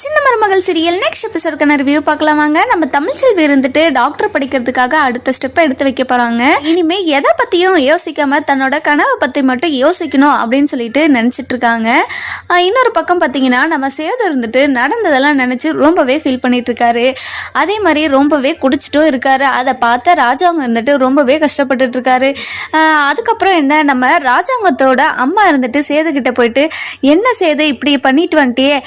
சின்ன மருமகள் serial. Next எபிசோடுக்கான ரிவ்யூ பார்க்கலாமாங்க நம்ம தமிழ் செல்வி இருந்துட்டு டாக்டர் படிக்கிறதுக்காக அடுத்த ஸ்டெப்பை எடுத்து வைக்க போகிறாங்க இனிமே எதை பற்றியும் யோசிக்காம தன்னோட கனவை பற்றி மட்டும் யோசிக்கணும் அப்படின்னு சொல்லிட்டு நினச்சிட்டு இருக்காங்க. இன்னொரு பக்கம் பார்த்தீங்கன்னா நம்ம சேது இருந்துட்டு நடந்ததெல்லாம் நினச்சி ரொம்பவே ஃபீல் பண்ணிட்டு இருக்காரு. அதே மாதிரி ரொம்பவே குடிச்சிட்டும் இருக்காரு. அதை பார்த்த ராஜாங்க இருந்துட்டு ரொம்பவே கஷ்டப்பட்டுட்டு இருக்காரு. அதுக்கப்புறம் என்ன நம்ம ராஜாங்கத்தோட அம்மா இருந்துட்டு சேதுக்கிட்ட போயிட்டு என்ன சேது இப்படி பண்ணிட்டு வந்துட்டியே?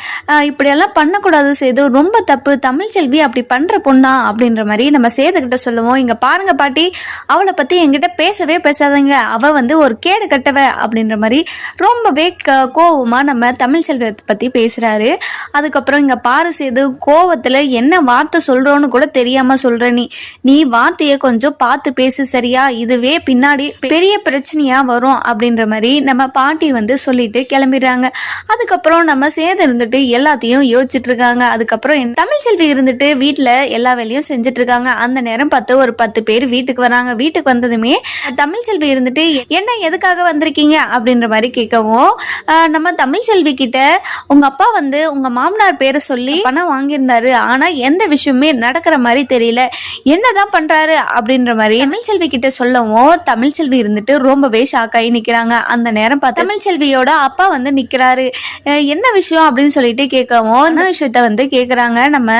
இப்படியெல்லாம் பண்ணக்கூடாது சேது. ரொம்ப தப்பு. தமிழ் செல்வி அப்படி பண்ணுற பொண்ணா அப்படின்ற மாதிரி நம்ம சேதுக்கிட்ட சொல்லுவோம். இங்கே பாருங்க பாட்டி அவளை பற்றி என்கிட்ட பேசவே பேசாதங்க. அவள் வந்து ஒரு கேடு கட்டவ அப்படின்ற மாதிரி ரொம்பவே க கோவமாக நம்ம தமிழ் பற்றி பேசுகிறாரு அதுக்கப்புறம் இங்கே பாரு சேது கோவத்தில் என்ன வார்த்தை சொல்கிறோன்னு கூட தெரியாமல் சொல்கிற நீ. நீ வார்த்தையை கொஞ்சம் பார்த்து பேசு சரியா? இதுவே பின்னாடி பெரிய பிரச்சனையாக வரும் அப்படின்ற மாதிரி நம்ம பாட்டி வந்து சொல்லிட்டு கிளம்பிடுறாங்க. அதுக்கப்புறம் நம்ம சேது இருந்துட்டு எல்லாத்தையும் யோசிச்சுட்டு இருக்காங்க அதுக்கப்புறம் என் தமிழ் செல்வி இருந்துட்டு வீட்டில் எல்லா வேலையும் செஞ்சுட்டு இருக்காங்க அந்த நேரம் பார்த்து ஒரு பத்து பேர் வீட்டுக்கு வராங்க. வீட்டுக்கு வந்ததுமே தமிழ் செல்வி இருந்துட்டு என்ன எதுக்காக வந்திருக்கீங்க? அப்படின்ற மாதிரி கேட்கவும் நம்ம தமிழ் செல்வி கிட்ட உங்க அப்பா வந்து உங்க மாமனார் பேரை சொல்லி பணம் வாங்கியிருந்தாரு. ஆனா எந்த விஷயமே நடக்கிற மாதிரி தெரியல. என்னதான் பண்றாரு? அப்படின்ற மாதிரி தமிழ் செல்வி கிட்ட சொல்லவும் தமிழ் செல்வி இருந்துட்டு ரொம்பவே ஷாக் ஆகி நிக்கிறாங்க. அந்த நேரம் பார்த்து தமிழ் செல்வியோட அப்பா வந்து நிக்கிறாரு. என்ன விஷயம்? அப்படின்னு சொல்லிட்டு கேட்கவும் என்ன விஷயத்த வந்து கேட்குறாங்க நம்ம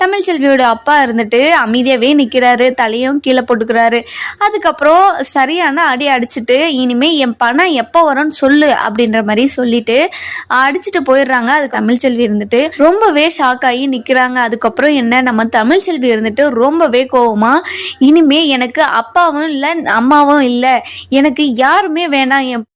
தமிழ் செல்வியோட அப்பா இருந்துட்டு அமைதியாகவே நிற்கிறாரு தலையும் கீழே போட்டுக்கிறாரு. அதுக்கப்புறம் சரியான அடி அடிச்சுட்டு இனிமே என் பணம் எப்போ வரும்னு சொல்லு அப்படின்ற மாதிரி சொல்லிட்டு அடிச்சுட்டு போயிடுறாங்க. அது தமிழ் செல்வி இருந்துட்டு ரொம்பவே ஷாக் ஆகி நிற்கிறாங்க அதுக்கப்புறம் என்ன நம்ம தமிழ் செல்வி இருந்துட்டு ரொம்பவே கோவமா இனிமே எனக்கு அப்பாவும் இல்லை அம்மாவும் இல்லை. எனக்கு யாருமே வேணாம். என்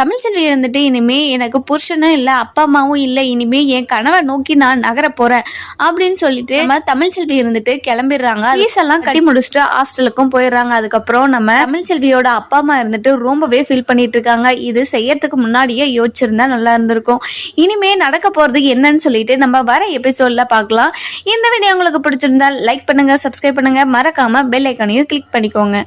தமிழ்ச்செல்வி இருந்துட்டு இனிமே எனக்கு புருஷனும் இல்லை அப்பா அம்மாவும் இல்லை இனிமே என் கணவை நோக்கி நான் நகர போறேன் அப்படின்னு சொல்லிட்டு நம்ம தமிழ்ச்செல்வி இருந்துட்டு கிளம்பிடுறாங்க. ஃபீஸ் எல்லாம் கட்டி முடிச்சுட்டு ஹாஸ்டலுக்கும் போயிடுறாங்க. அதுக்கப்புறம் நம்ம தமிழ்ச்செல்வியோட அப்பா அம்மா இருந்துட்டு ரொம்பவே ஃபீல் பண்ணிட்டு இருக்காங்க. இது செய்யறதுக்கு முன்னாடியே யோசிச்சிருந்தா நல்லா இருந்திருக்கும். இனிமே நடக்க போறது என்னன்னு சொல்லிட்டு நம்ம வர எபிசோட்ல பார்க்கலாம். இந்த வீடியோ உங்களுக்கு பிடிச்சிருந்தா லைக் பண்ணுங்க சப்ஸ்கிரைப் பண்ணுங்க. மறக்காம பெல் ஐக்கானையும் கிளிக் பண்ணிக்கோங்க.